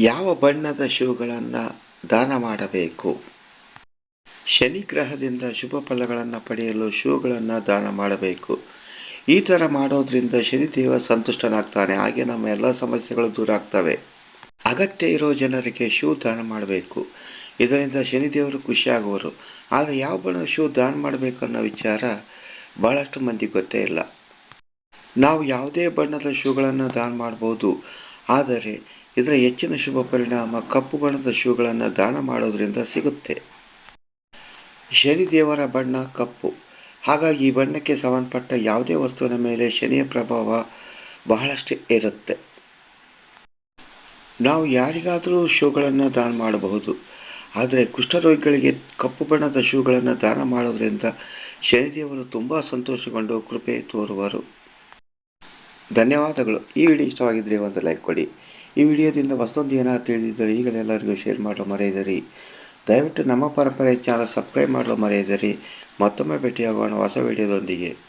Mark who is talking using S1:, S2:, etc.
S1: ಯಾವ ಬಣ್ಣದ ಶೂಗಳನ್ನು ದಾನ ಮಾಡಬೇಕು? ಶನಿ ಗ್ರಹದಿಂದ ಶುಭ ಫಲಗಳನ್ನು ಪಡೆಯಲು ಶೂಗಳನ್ನು ದಾನ ಮಾಡಬೇಕು. ಈ ಥರ ಮಾಡೋದ್ರಿಂದ ಶನಿದೇವ ಸಂತುಷ್ಟನಾಗ್ತಾನೆ. ಹಾಗೆ ನಮ್ಮ ಎಲ್ಲ ಸಮಸ್ಯೆಗಳು ದೂರ ಆಗ್ತವೆ. ಅಗತ್ಯ ಇರೋ ಜನರಿಗೆ ಶೂ ದಾನ ಮಾಡಬೇಕು. ಇದರಿಂದ ಶನಿದೇವರು ಖುಷಿಯಾಗುವರು. ಆದರೆ ಯಾವ ಬಣ್ಣದ ಶೂ ದಾನ ಮಾಡಬೇಕು ಅನ್ನೋ ವಿಚಾರ ಭಾಳಷ್ಟು ಮಂದಿ ಗೊತ್ತೇ ಇಲ್ಲ. ನಾವು ಯಾವುದೇ ಬಣ್ಣದ ಶೂಗಳನ್ನು ದಾನ ಮಾಡ್ಬೋದು. ಆದರೆ ಇದರ ಹೆಚ್ಚಿನ ಶುಭ ಪರಿಣಾಮ ಕಪ್ಪು ಬಣ್ಣದ ಶೂಗಳನ್ನು ದಾನ ಮಾಡೋದ್ರಿಂದ ಸಿಗುತ್ತೆ. ಶನಿದೇವರ ಬಣ್ಣ ಕಪ್ಪು. ಹಾಗಾಗಿ ಈ ಬಣ್ಣಕ್ಕೆ ಸಂಬಂಧಪಟ್ಟ ಯಾವುದೇ ವಸ್ತುವಿನ ಮೇಲೆ ಶನಿಯ ಪ್ರಭಾವ ಬಹಳಷ್ಟು ಇರುತ್ತೆ. ನಾವು ಯಾರಿಗಾದರೂ ಶೂಗಳನ್ನು ದಾನ ಮಾಡಬಹುದು. ಆದರೆ ಕುಷ್ಠರೋಗಿಗಳಿಗೆ ಕಪ್ಪು ಬಣ್ಣದ ಶೂಗಳನ್ನು ದಾನ ಮಾಡೋದ್ರಿಂದ ಶನಿದೇವರು ತುಂಬ ಸಂತೋಷಗೊಂಡು ಕೃಪೆ ತೋರುವರು. ಧನ್ಯವಾದಗಳು. ಈ ವಿಡಿಯೋ ಇಷ್ಟವಾಗಿದ್ದರೆ ಒಂದು ಲೈಕ್ ಕೊಡಿ. ಈ ವಿಡಿಯೋದಿಂದ ಹೊಸದೊಂದು ಏನಾದ್ರು ತಿಳಿದಿದ್ದರೆ ಈಗಲೇ ಎಲ್ಲರಿಗೂ ಶೇರ್ ಮಾಡಲು ಮರೆಯದಿರಿ ದಯವಿಟ್ಟು ನಮ್ಮ ಪರಂಪರೆ ಚಾನಲ್ ಸಬ್ಸ್ಕ್ರೈಬ್ ಮಾಡಲು ಮರೆಯದಿರಿ ಮತ್ತೊಮ್ಮೆ ಭೇಟಿಯಾಗೋಣ ಹೊಸ ವಿಡಿಯೋದೊಂದಿಗೆ.